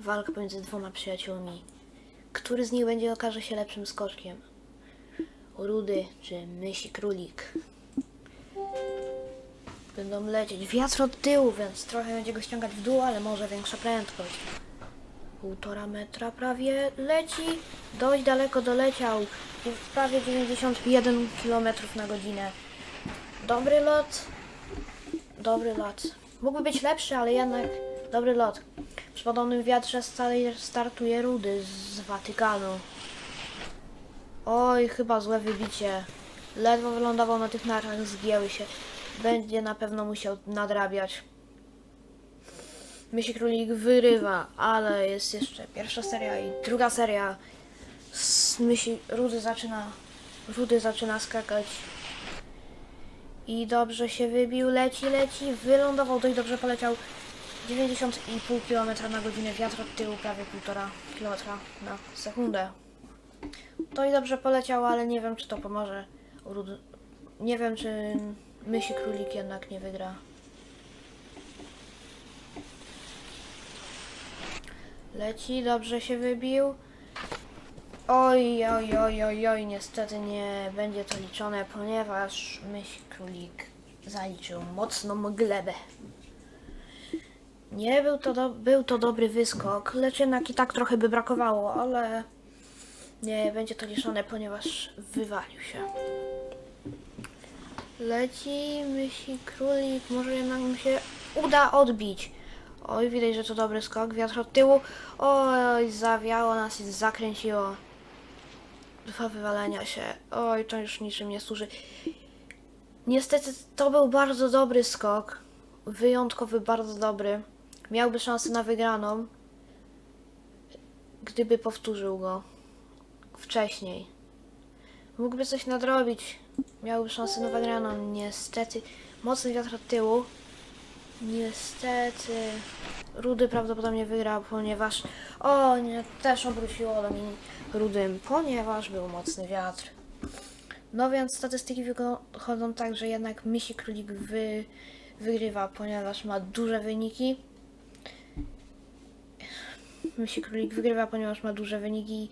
walka pomiędzy dwoma przyjaciółmi. Który z nich będzie okaże się lepszym skoczkiem? Rudy czy myśli królik? Będą lecieć. Wiatr od tyłu, więc trochę będzie go ściągać w dół, ale może większa prędkość. Półtora metra prawie leci. Dość daleko doleciał. Prawie 91 km na godzinę. Dobry lot. Dobry lot. Mógłby być lepszy, ale jednak dobry lot. Przy podobnym wiatrze startuje Rudy z Watykanu. Oj, chyba złe wybicie. Ledwo wylądował na tych narach, zgięły się. Będzie na pewno musiał nadrabiać. Myśli królik wyrywa, ale jest jeszcze pierwsza seria i druga seria. Myśli, Rudy zaczyna, Rudy zaczyna skakać. I dobrze się wybił, leci, leci, wylądował, dość dobrze poleciał 90,5 km na godzinę, wiatr od tyłu prawie 1,5 km na sekundę. To i dobrze poleciał, ale nie wiem, czy to pomoże. Nie wiem, czy myśli królik jednak nie wygra. Leci, dobrze się wybił. Oj, oj, oj, oj, oj, niestety nie będzie to liczone, ponieważ myśl królik zaliczył mocną glebę. Nie był to, do, był to dobry wyskok, lecz jednak i tak trochę by brakowało, ale nie będzie to liczone, ponieważ wywalił się. Leci, myśli królik, może jednak mu się uda odbić. Oj, widać, że to dobry skok, wiatr od tyłu. Oj, zawiało nas i zakręciło. Dwa wywalenia się. Oj, to już niczym nie służy. Niestety to był bardzo dobry skok. Wyjątkowy, bardzo dobry. Miałby szansę na wygraną, gdyby powtórzył go wcześniej. Mógłby coś nadrobić. Miałby szansę na wygraną. Niestety, mocny wiatr od tyłu. Niestety, Rudy prawdopodobnie wygrał, ponieważ. O nie, też obróciło do mnie Rudym, ponieważ był mocny wiatr. No więc statystyki wychodzą tak, że jednak Misi Królik wy, wygrywa, ponieważ ma duże wyniki. Misi Królik wygrywa, ponieważ ma duże wyniki